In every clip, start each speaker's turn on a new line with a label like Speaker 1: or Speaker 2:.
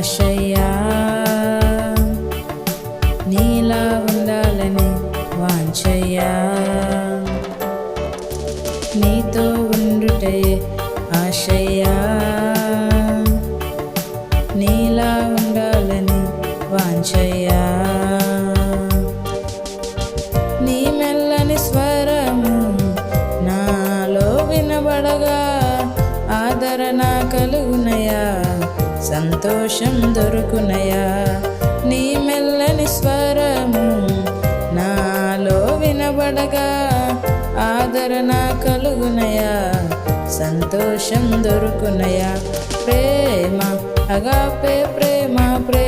Speaker 1: ఉండుటయే ఆశయ్యా. నీలా ఉండాలని వాంఛయ్యా. నీతో ఉండుటే ఆశయ్యా. నీలా ఉండాలని వాంఛయ్యా. సంతోషం దొరుకునయా? నీ మెల్లని స్వరము నాలో వినబడగా ఆదరణ కలుగునయా? సంతోషం దొరుకునయా? ప్రేమ అగాపే ప్రేమ ప్రేమ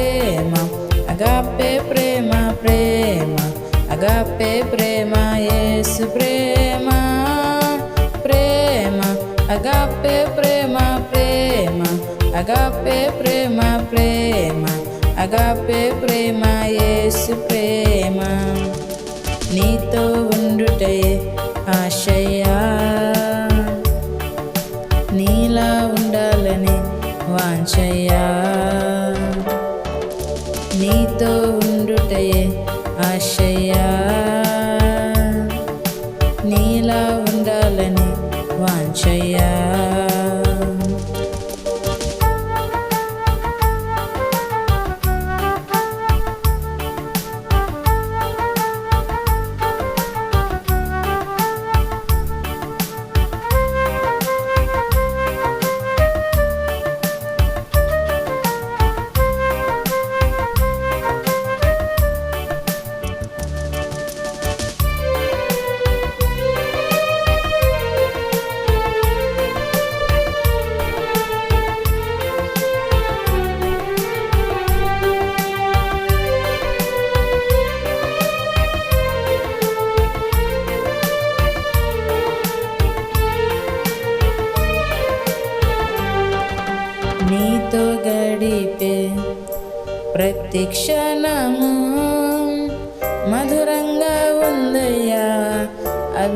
Speaker 1: అగాపే ప్రేమ యేసు ప్రేమ నీతో ఉండుటే ఆశయ్యా నీలా ఉండాలని వాంఛయ్యా నీతో ఉండుటయే ఆశయ్యా నీలా ఉండాలని వాంఛయ్యా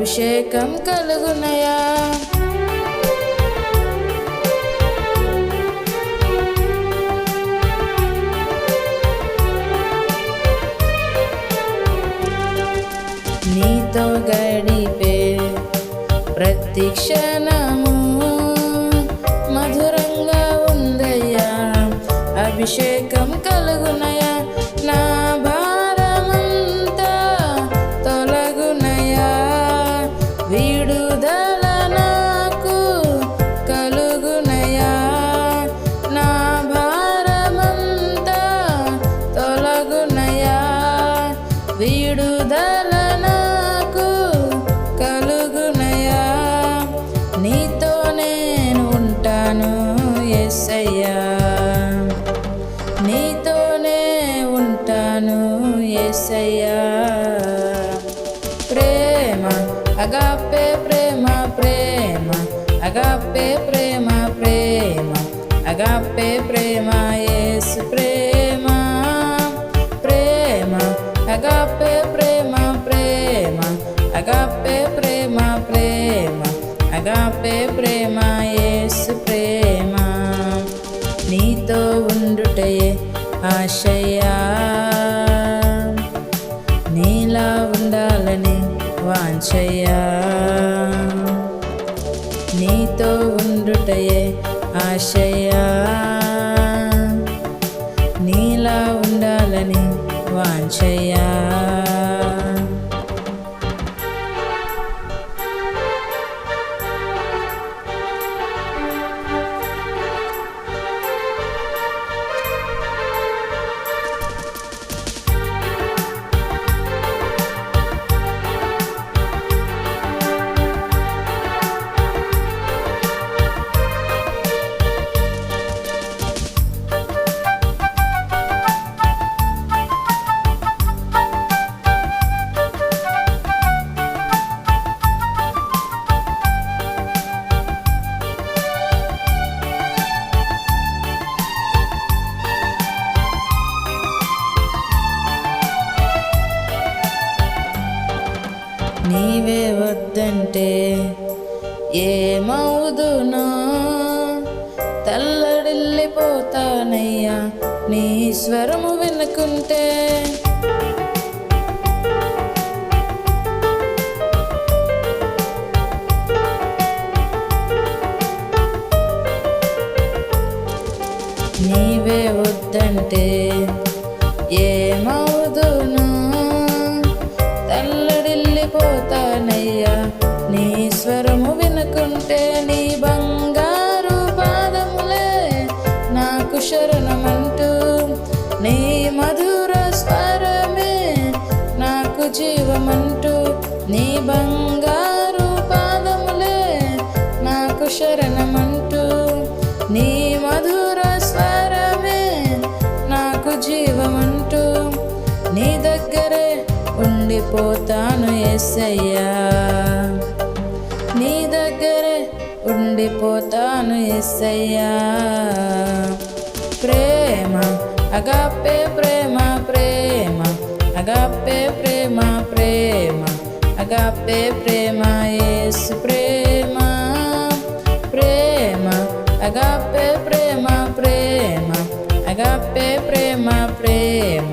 Speaker 1: అభిషేకం కలుగునయా. నీతో గడిపే ప్రతి క్షణము విడుదల నాకు కలుగునయా. నీతో నేను ఉంటాను ఎస్సయ్యా నీతోనే ఉంటాను ఎస్సయ్యా ప్రేమ అగాపే ప్రేమ ప్రేమ. అగాపే ప్రేమ ప్రేమ. అగాపే ప్రేమ యేసు అగాపే ప్రేమ ప్రేమ అగాపే ప్రేమ యేసు ప్రేమ నీతో ఉండుటయే ఆశయ్యా నీలా ఉండాలని వాంఛయ్యా నీతో ఉండుటయే ఆశయ్యా నీలా ఉండాలని వాంఛయ్యా నీవే వద్దంటే ఏమవుదునా? తల్లడిల్లిపోతానయ్యా నీ స్వరము వినుకుంటే. నీవే వద్దంటే ఏమవుదునా? శరణమంటూ నీ మధుర స్వరమే నాకు జీవమంటూ నీ దగ్గరే ఉండిపోతాను ఎస్సయ్యా నీ దగ్గరే ఉండిపోతాను ఎస్సయ్యా ప్రేమ అగాపే ప్రేమ ప్రేమ అగాపే ప్రేమ ప్రేమ అగాపే ప్రేమ అగాపే ప్రేమ ప్రేమ అగాపే ప్రేమ ప్రేమ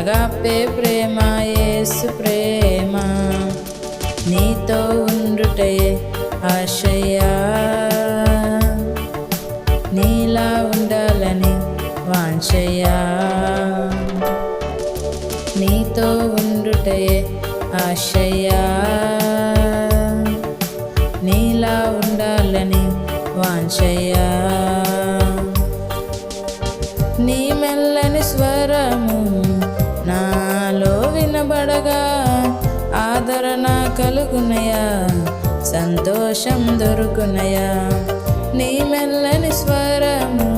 Speaker 1: అగాపే ప్రేమ యేసు ప్రేమ నీతో ఉండుటయే ఆశయా నీలా ఉండాలని వాంఛయా నీతో ఉండుటయే ఆశయా నీలా ఉండాలని వాంఛయా నీ మెల్లని స్వరము నాలో వినబడగా ఆదరణ కలుగునయా సంతోషం దొరుకునయా. నీ మెల్లని స్వరము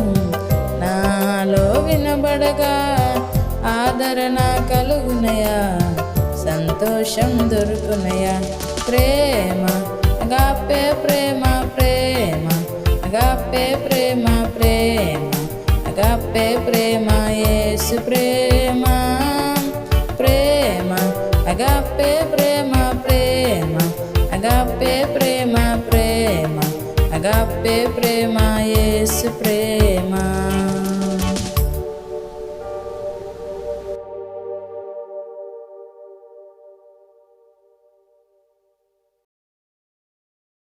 Speaker 1: నాలో వినబడగా ఆదరణ కలుగునయా సంతోషం దొరుకునయా. ప్రేమ గాపే ప్రేమ అగాపే ప్రేమ ప్రేమ. అగపే ప్రేమ యేసు ప్రేమ. ప్రేమ. అగపే ప్రేమ ప్రేమ. అగపే ప్రేమ ప్రేమ. అగపే ప్రేమ యేసు ప్రేమ.